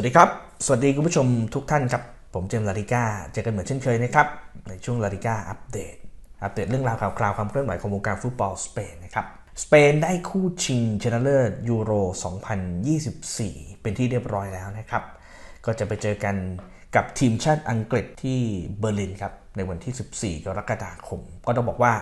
วัสดีครับ สวัสดีคุณผู้ชมทุกท่านครับ ผมเจมส์ลาดิก้า เจอกันเหมือนเช่นเคยนะครับ ในช่วงลาดิก้าอัปเดต อัปเดตเรื่องราวข่าวคราวความเคลื่อนไหวของวงการฟุตบอลสเปนนะครับ สเปนได้คู่ชิงชนะเลิศยูโร 2024 เป็นที่เรียบร้อยแล้วนะครับ ก็จะไปเจอกันกับทีมชาติอังกฤษที่เบอร์ลินครับ ในวันที่ 14 กรกฎาคม ก็ต้องบอกว่า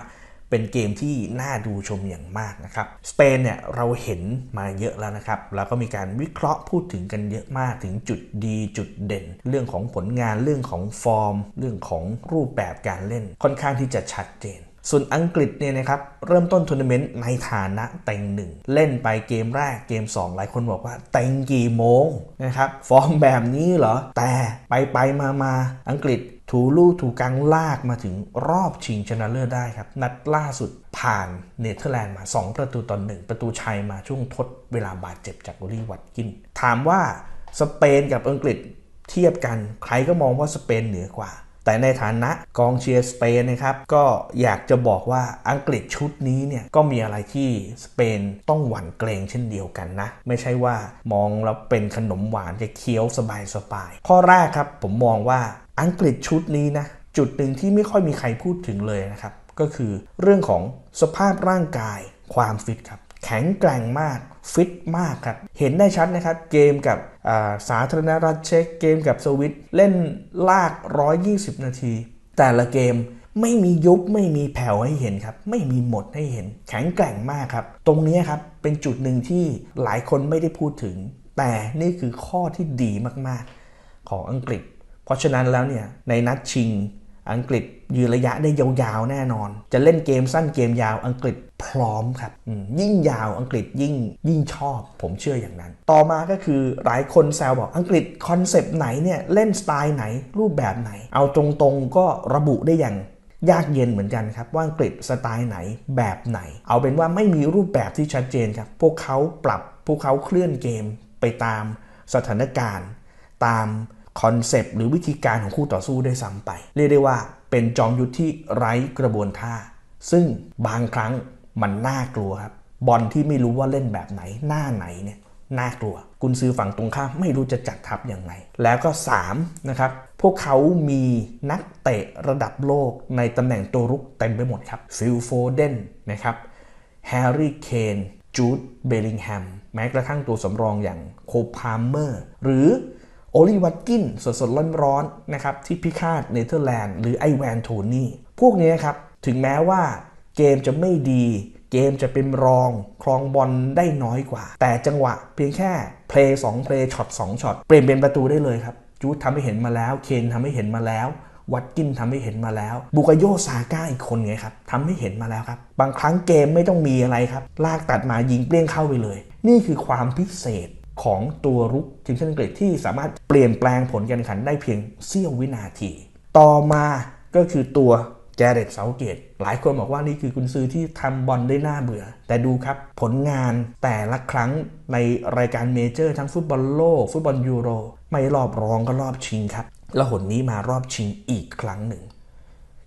เป็นเกมที่น่าดูชมอย่างมากนะครับสเปนเนี่ยเราเห็นมาเยอะแล้วนะครับแล้วก็มีการวิเคราะห์พูดถึงกันเยอะมากถึงจุดดีจุดเด่น เรื่องของผลงานเรื่องของฟอร์ม เรื่องของรูปแบบการเล่นค่อนข้างที่จะชัดเจน ส่วนอังกฤษเนี่ยนะครับเริ่มต้นทัวร์นาเมนต์ในฐานะเต็งหนึ่งเล่นไปเกมแรกเกม 2 หลายคนบอกว่าเต็งกี่โมงนะครับฟอร์มแบบนี้เหรอ แต่ไปไปมามาอังกฤษถูลู่ถูกังลากมาถึงรอบชิงชนะเลิศได้ครับ นัดล่าสุดผ่านเนเธอร์แลนด์มา 2 ประตูต่อหนึ่งประตูชัยมาช่วงทดเวลาบาดเจ็บจากโอลี่วัตกิน ถามว่าสเปนกับอังกฤษเทียบกันใครก็มองว่าสเปนเหนือกว่า แต่ในฐานะกองเชียร์สเปนนะครับก็อยากจะบอกว่าอังกฤษชุดนี้เนี่ยก็มีอะไรที่สเปนต้องหวั่นเกรงเช่นเดียวกันนะ ไม่ใช่ว่ามองแล้วเป็นขนมหวานจะเคี้ยวสบายสบายข้อแรกครับผมมองว่าอังกฤษชุดนี้นะจุดหนึ่งที่ไม่ค่อยมีใครพูดถึงเลยนะครับก็คือเรื่องของสภาพร่างกายความฟิตครับ แข็งแกร่งมากฟิตมากครับ เห็นได้ชัดนะครับ เกมกับสาธารณรัฐเช็กเกมกับสวิตเล่นลาก 120 นาที แต่ละเกมไม่มียุบไม่มีแผ่วให้เห็นครับ ไม่มีหมดให้เห็น แข็งแกร่งมากครับ ตรงนี้ครับเป็นจุดหนึ่งที่หลายคนไม่ได้พูดถึง แต่นี่คือข้อที่ดีมากๆ ของอังกฤษ เพราะฉะนั้นแล้วเนี่ยในนัดชิง อังกฤษยืนระยะได้ยาวๆแน่นอน จะเล่นเกมสั้นเกมยาวอังกฤษพร้อมครับ ยิ่งยาวอังกฤษยิ่งยิ่งชอบ ผมเชื่ออย่างนั้น ต่อมาก็คือหลายคนแซวบอกอังกฤษคอนเซปต์ไหนเนี่ยเล่นสไตล์ไหนรูปแบบไหน เอาตรงๆก็ระบุได้อย่างยากเย็นเหมือนกันครับ ว่าอังกฤษสไตล์ไหนแบบไหน เอาเป็นว่าไม่มีรูปแบบที่ชัดเจนครับ พวกเขาปรับพวกเขาเคลื่อนเกมไปตามสถานการณ์ ตาม คอนเซปต์หรือวิธีการของคู่ต่อสู้ได้ซ้ำไป เรียกได้ว่าเป็นจอมยุทธที่ไร้กระบวนท่า ซึ่งบางครั้งมันน่ากลัวครับ บอลที่ไม่รู้ว่าเล่นแบบไหนหน้าไหนเนี่ยน่ากลัว กุนซือฝั่งตรงข้ามไม่รู้จะจัดทัพอย่างไร แล้วก็ 3 นะครับ พวกเขามีนักเตะระดับโลกในตำแหน่งตัวรุกเต็มไปหมดครับฟิลโฟเดนนะครับแฮร์รี่เคนจูดเบลลิงแฮมแม้กระทั่งตัวสำรองอย่างโคพาเมอร์ หรือ โอลิวัตกินสดสดร้อนๆนะครับที่พิฆาตเนเธอร์แลนด์หรือไอแวนโทนี่พวกนี้ครับถึงแม้ว่าเกมจะไม่ดี เกมจะเป็นรองครองบอลได้น้อยกว่า แต่จังหวะเพียงแค่เพลย์สองเพลย์ช็อตสองช็อตเปลี่ยนเป็นประตูได้เลยครับจูดทำให้เห็นมาแล้ว เคนทำให้เห็นมาแล้ว วัตกินทำให้เห็นมาแล้ว บุกโยซาก้าอีกคนไงครับทำให้เห็นมาแล้วครับ บางครั้งเกมไม่ต้องมีอะไรครับ ลากตัดมายิงเปลี่ยงเข้าไปเลย นี่คือความพิเศษ ของตัวรุกทีมชาติอังกฤษที่สามารถเปลี่ยนแปลงผลการแข่งขันได้เพียงเสี้ยววินาที ต่อมาก็คือตัวแกเรตเซาเกต หลายคนบอกว่านี่คือคุณซื้อที่ทำบอลได้น่าเบื่อ แต่ดูครับผลงานแต่ละครั้งในรายการเมเจอร์ทั้งฟุตบอลโลก ฟุตบอลยูโร ไม่รอบรองก็รอบชิงครับ แล้วหนนี้มารอบชิงอีกครั้งหนึ่ง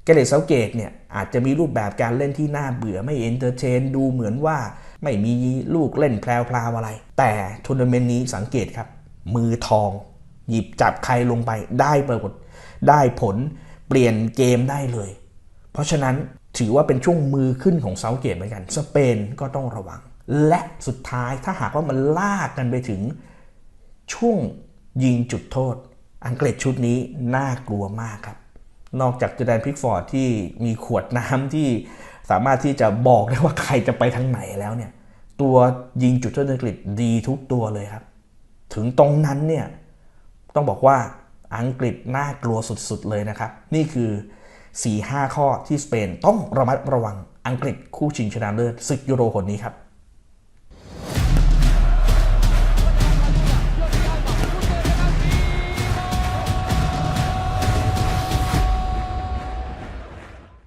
แกเรตเซาเกตเนี่ยอาจจะมีรูปแบบการเล่นที่น่าเบื่อไม่เอนเตอร์เทนดูเหมือนว่า ไม่มีลูกเล่นแพลวๆอะไร แต่ทัวร์นาเมนต์นี้สังเกตครับ มือทอง หยิบจับใครลงไปได้ปรากฏได้ผลเปลี่ยนเกมได้เลย เพราะฉะนั้นถือว่าเป็นช่วงมือขึ้นของเซาเกตเหมือนกัน สเปนก็ต้องระวัง และสุดท้ายถ้าหากว่ามันลากกันไปถึง ช่วงยิงจุดโทษ อังกฤษชุดนี้น่ากลัวมากครับ นอกจากจแดนพิกฟอร์ดที่มีขวดน้ำที่ สามารถที่จะบอกได้ว่าใครจะไปทางไหนแล้วเนี่ยตัวยิงจุดโทษอังกฤษดีทุกตัวเลยครับ ถึงตรงนั้นเนี่ยต้องบอกว่าอังกฤษน่ากลัวสุดๆเลยนะครับ นี่คือ 4-5 ข้อที่สเปนต้องระมัดระวังอังกฤษคู่ชิงชนะเลิศศึกยูโรคนนี้ครับ